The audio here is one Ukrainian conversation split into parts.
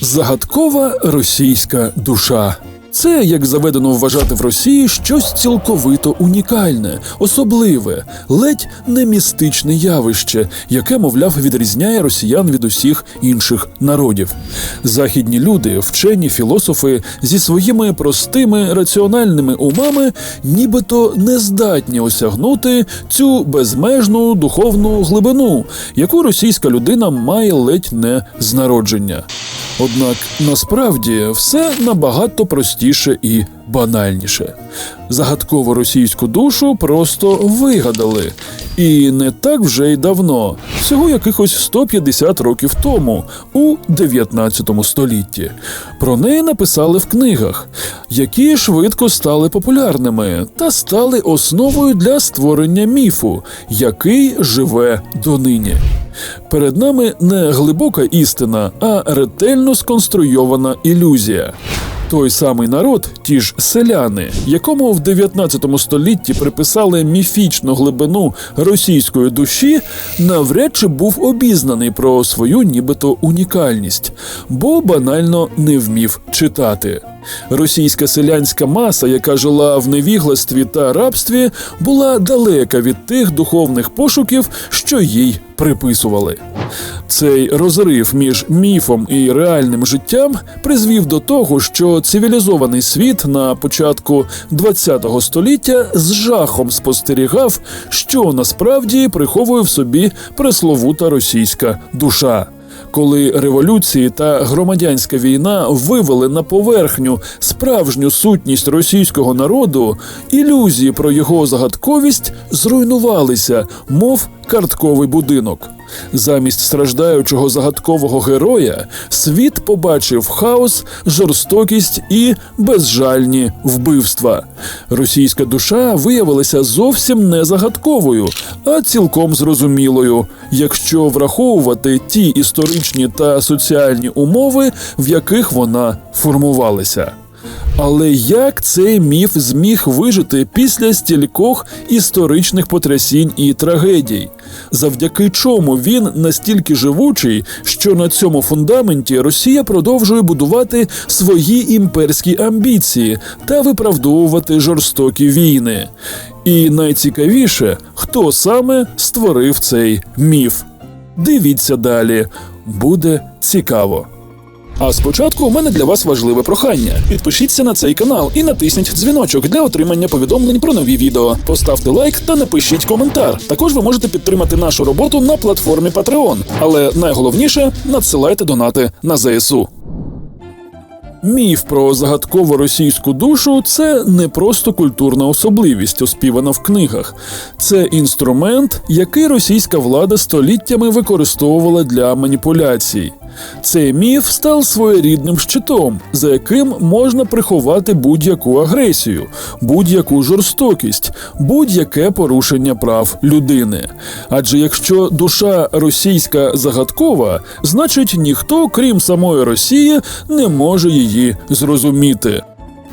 Загадкова російська душа. Це, як заведено вважати в Росії, щось цілковито унікальне, особливе, ледь не містичне явище, яке, мовляв, відрізняє росіян від усіх інших народів. Західні люди, вчені філософи зі своїми простими раціональними умами, нібито не здатні осягнути цю безмежну духовну глибину, яку російська людина має ледь не з народження. Однак насправді все набагато простіше і банальніше. Загадкову російську душу просто вигадали. І не так вже й давно, всього якихось 150 років тому, у 19 столітті. Про неї написали в книгах, які швидко стали популярними та стали основою для створення міфу, який живе донині. Перед нами не глибока істина, а ретельно сконструйована ілюзія. Той самий народ, ті ж селяни, якому в 19 столітті приписали міфічну глибину російської душі, навряд чи був обізнаний про свою нібито унікальність, бо банально не вмів читати. Російська селянська маса, яка жила в невігластві та рабстві, була далека від тих духовних пошуків, що їй приписували. Цей розрив між міфом і реальним життям призвів до того, що цивілізований світ на початку ХХ століття з жахом спостерігав, що насправді приховує в собі пресловута російська душа. Коли революції та громадянська війна вивели на поверхню справжню сутність російського народу, ілюзії про його загадковість зруйнувалися, мов картковий будинок. Замість страждаючого загадкового героя світ побачив хаос, жорстокість і безжальні вбивства. Російська душа виявилася зовсім не загадковою, а цілком зрозумілою, якщо враховувати ті історичні та соціальні умови, в яких вона формувалася. Але як цей міф зміг вижити після стількох історичних потрясінь і трагедій? Завдяки чому він настільки живучий, що на цьому фундаменті Росія продовжує будувати свої імперські амбіції та виправдовувати жорстокі війни? І найцікавіше, хто саме створив цей міф? Дивіться далі, буде цікаво. А спочатку у мене для вас важливе прохання. Підпишіться на цей канал і натисніть дзвіночок для отримання повідомлень про нові відео. Поставте лайк та напишіть коментар. Також ви можете підтримати нашу роботу на платформі Patreon. Але найголовніше надсилайте донати на ЗСУ. Міф про загадкову російську душу це не просто культурна особливість, оспівана в книгах. Це інструмент, який російська влада століттями використовувала для маніпуляцій. Цей міф став своєрідним щитом, за яким можна приховати будь-яку агресію, будь-яку жорстокість, будь-яке порушення прав людини. Адже якщо душа російська загадкова, значить ніхто, крім самої Росії, не може її зрозуміти.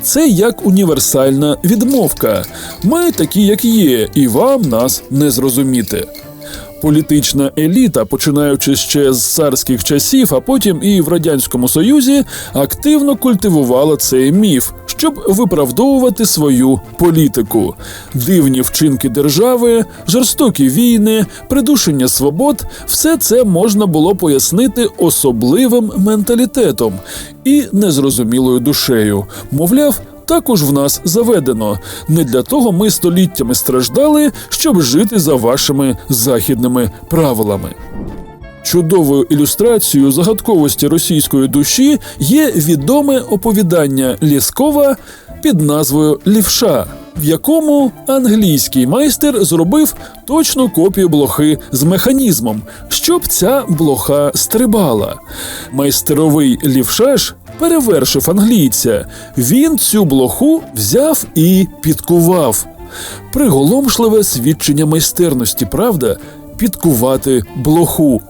Це як універсальна відмовка. Ми такі, як є, і вам нас не зрозуміти. Політична еліта, починаючи ще з царських часів, а потім і в радянському союзі, активно культивувала цей міф, щоб виправдовувати свою політику. Дивні вчинки держави, жорстокі війни, придушення свобод все це можна було пояснити особливим менталітетом і незрозумілою душею. Мовляв, також в нас заведено. Не для того ми століттями страждали, щоб жити за вашими західними правилами. Чудовою ілюстрацією загадковості російської душі є відоме оповідання Лєскова під назвою Лівша, в якому англійський майстер зробив точну копію блохи з механізмом, щоб ця блоха стрибала. Майстеровий лівша ж перевершив англійця. Він цю блоху взяв і підкував. Приголомшливе свідчення майстерності, правда, підкувати блоху.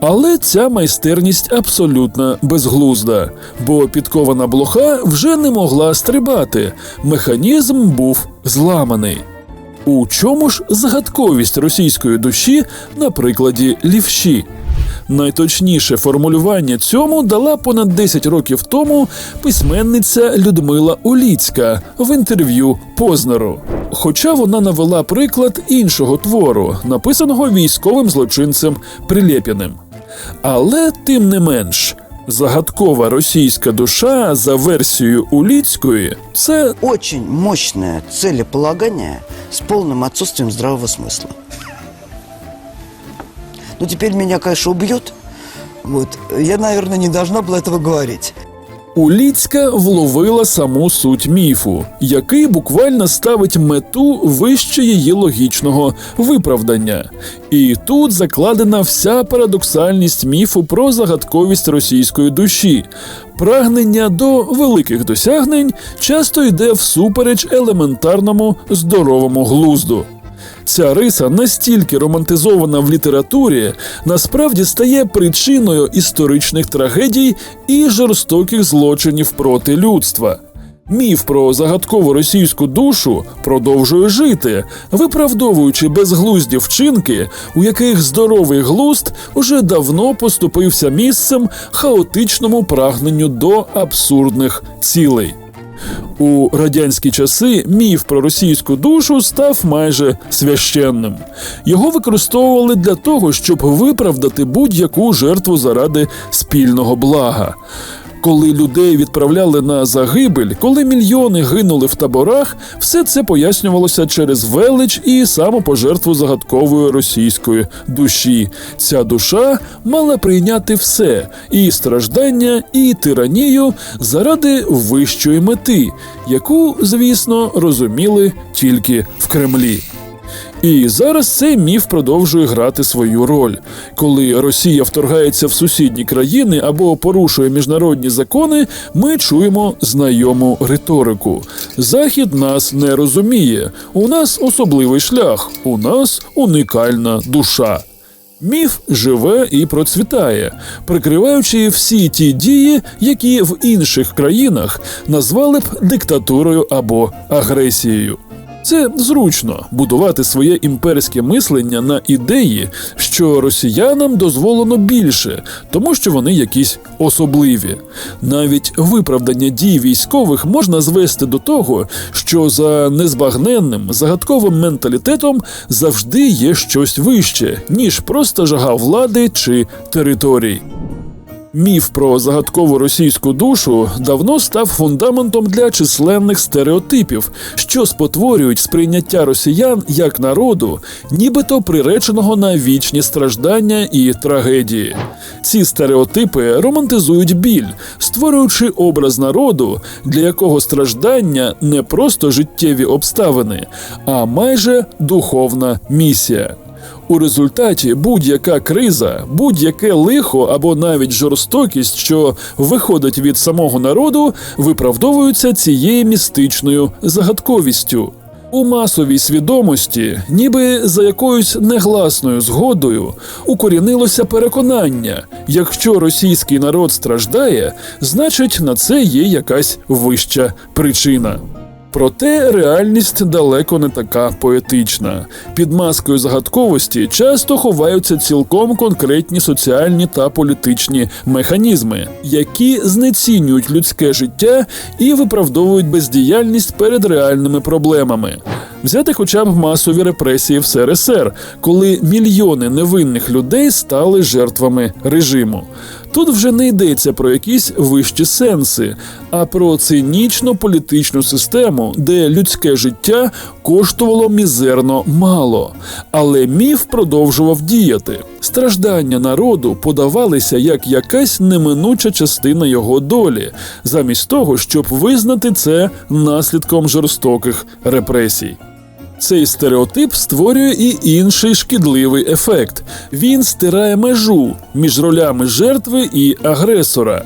Але ця майстерність абсолютно безглузда, бо підкована блоха вже не могла стрибати. Механізм був зламаний. У чому ж загадковість російської душі на прикладі лівші? Найточніше формулювання цьому дала понад 10 років тому письменниця Людмила Уліцька в інтерв'ю Познеру. Хоча вона навела приклад іншого твору, написаного військовим злочинцем Прилєпіним. Але тим не менш, загадкова російська душа за версією Уліцької це Очень мощное целеполагание с полным отсутствием здравого смысла. Ну, теперь меня, конечно, убьют. Вот. Я, наверное, не должна была этого говорить. Уліцька вловила саму суть міфу, який буквально ставить мету вище її логічного виправдання. І тут закладена вся парадоксальність міфу про загадковість російської душі. Прагнення до великих досягнень часто йде всупереч елементарному здоровому глузду. Ця риса настільки романтизована в літературі, насправді стає причиною історичних трагедій і жорстоких злочинів проти людства. Міф про загадкову російську душу продовжує жити, виправдовуючи безглузді вчинки, у яких здоровий глузд уже давно поступився місцем хаотичному прагненню до абсурдних цілей. У радянські часи міф про російську душу став майже священним. Його використовували для того, щоб виправдати будь-яку жертву заради спільного блага. Коли людей відправляли на загибель, коли мільйони гинули в таборах, все це пояснювалося через велич і самопожертву загадкової російської душі. Ця душа мала прийняти все і страждання, і тиранію заради вищої мети, яку, звісно, розуміли тільки в Кремлі. І зараз цей міф продовжує грати свою роль. Коли Росія вторгається в сусідні країни або порушує міжнародні закони, ми чуємо знайому риторику. Захід нас не розуміє. У нас особливий шлях, у нас унікальна душа. Міф живе і процвітає, прикриваючи всі ті дії, які в інших країнах назвали б диктатурою або агресією. Це зручно будувати своє імперське мислення на ідеї, що росіянам дозволено більше, тому що вони якісь особливі. Навіть виправдання дій військових можна звести до того, що за незбагненним загадковим менталітетом завжди є щось вище, ніж просто жага влади чи територій. Міф про загадкову російську душу давно став фундаментом для численних стереотипів, що спотворюють сприйняття росіян як народу, нібито приреченого на вічні страждання і трагедії. Ці стереотипи романтизують біль, створюючи образ народу, для якого страждання не просто життєві обставини, а майже духовна місія. У результаті будь-яка криза, будь-яке лихо або навіть жорстокість, що виходить від самого народу, виправдовуються цією містичною загадковістю. У масовій свідомості, ніби за якоюсь негласною згодою, укорінилося переконання: якщо російський народ страждає, значить на це є якась вища причина. Проте реальність далеко не така поетична. Під маскою загадковості часто ховаються цілком конкретні соціальні та політичні механізми, які знецінюють людське життя і виправдовують бездіяльність перед реальними проблемами. Взяти хоча б масові репресії в СРСР, коли мільйони невинних людей стали жертвами режиму. Тут вже не йдеться про якісь вищі сенси, а про цинічну політичну систему, де людське життя коштувало мізерно мало. Але міф продовжував діяти. Страждання народу подавалися як якась неминуча частина його долі, замість того, щоб визнати це наслідком жорстоких репресій. Цей стереотип створює і інший шкідливий ефект. Він стирає межу між ролями жертви і агресора.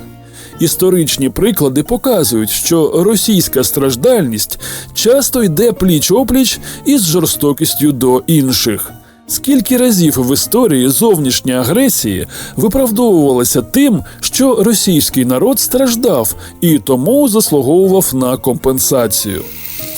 Історичні приклади показують, що російська страждальність часто йде пліч опліч із жорстокістю до інших. Скільки разів в історії зовнішня агресії виправдовувалася тим, що російський народ страждав і тому заслуговував на компенсацію.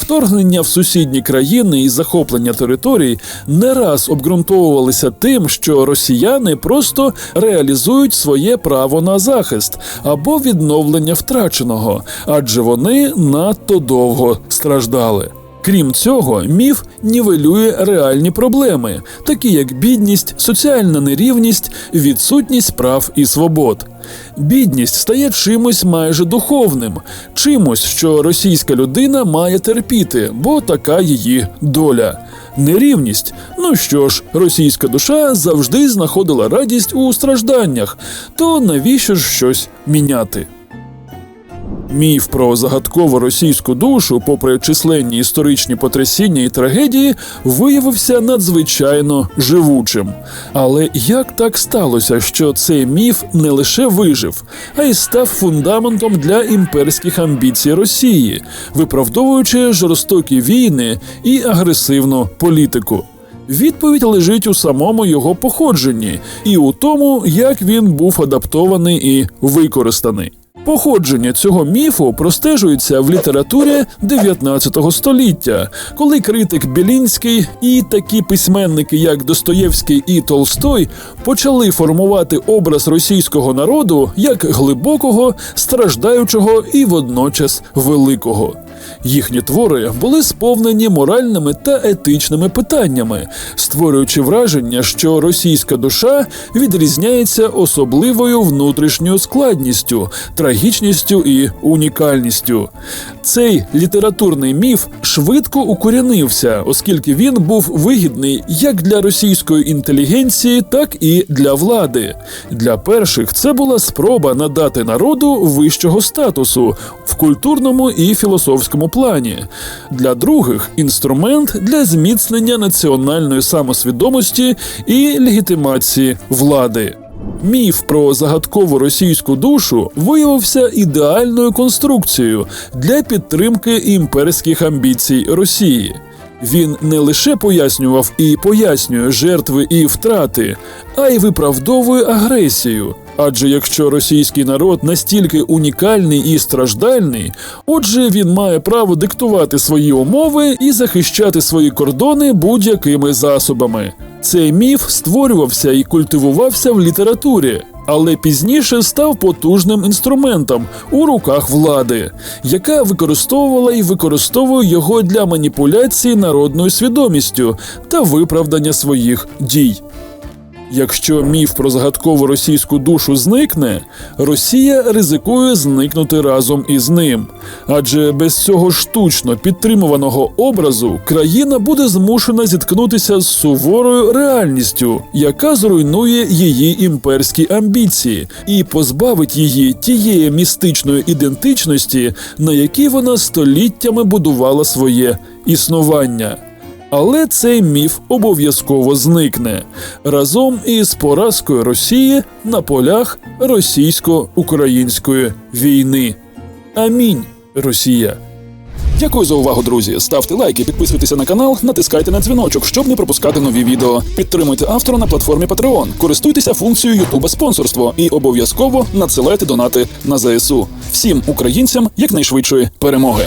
Вторгнення в сусідні країни і захоплення територій не раз обґрунтовувалися тим, що росіяни просто реалізують своє право на захист або відновлення втраченого, адже вони надто довго страждали. Крім цього, міф нівелює реальні проблеми, такі як бідність, соціальна нерівність, відсутність прав і свобод. Бідність стає чимось майже духовним, чимось, що російська людина має терпіти, бо така її доля. Нерівність. Ну що ж, російська душа завжди знаходила радість у стражданнях, то навіщо ж щось міняти? Міф про загадкову російську душу, попри численні історичні потрясіння і трагедії, виявився надзвичайно живучим. Але як так сталося, що цей міф не лише вижив, а й став фундаментом для імперських амбіцій Росії, виправдовуючи жорстокі війни і агресивну політику? Відповідь лежить у самому його походженні і у тому, як він був адаптований і використаний. Походження цього міфу простежується в літературі 19 століття, коли критик Білінський і такі письменники, як Достоєвський і Толстой, почали формувати образ російського народу як глибокого, страждаючого і водночас великого. Їхні твори були сповнені моральними та етичними питаннями, створюючи враження, що російська душа відрізняється особливою внутрішньою складністю, трагічністю і унікальністю. Цей літературний міф швидко укорінився, оскільки він був вигідний як для російської інтелігенції, так і для влади. Для перших це була спроба надати народу вищого статусу в культурному і філософському плані. Для других інструмент для зміцнення національної самосвідомості і легітимації влади. Міф про загадкову російську душу виявився ідеальною конструкцією для підтримки імперських амбіцій Росії. Він не лише пояснював і пояснює жертви і втрати, а й виправдовує агресію. Адже якщо російський народ настільки унікальний і страждальний, отже він має право диктувати свої умови і захищати свої кордони будь-якими засобами. Цей міф створювався і культивувався в літературі, але пізніше став потужним інструментом у руках влади, яка використовувала і використовує його для маніпуляції народною свідомістю та виправдання своїх дій. Якщо міф про загадкову російську душу зникне, Росія ризикує зникнути разом із ним. Адже без цього штучно підтримуваного образу країна буде змушена зіткнутися з суворою реальністю, яка зруйнує її імперські амбіції і позбавить її тієї містичної ідентичності, на якій вона століттями будувала своє існування. Але цей міф обов'язково зникне разом із поразкою Росії на полях російсько-української війни. Амінь, Росія. Дякую за увагу, друзі. Ставте лайки, підписуйтеся на канал, натискайте на дзвіночок, щоб не пропускати нові відео. Підтримуйте автора на платформі Patreon, користуйтеся функцією Ютуба спонсорство і обов'язково надсилайте донати на ЗСУ. Всім українцям якнайшвидшої перемоги.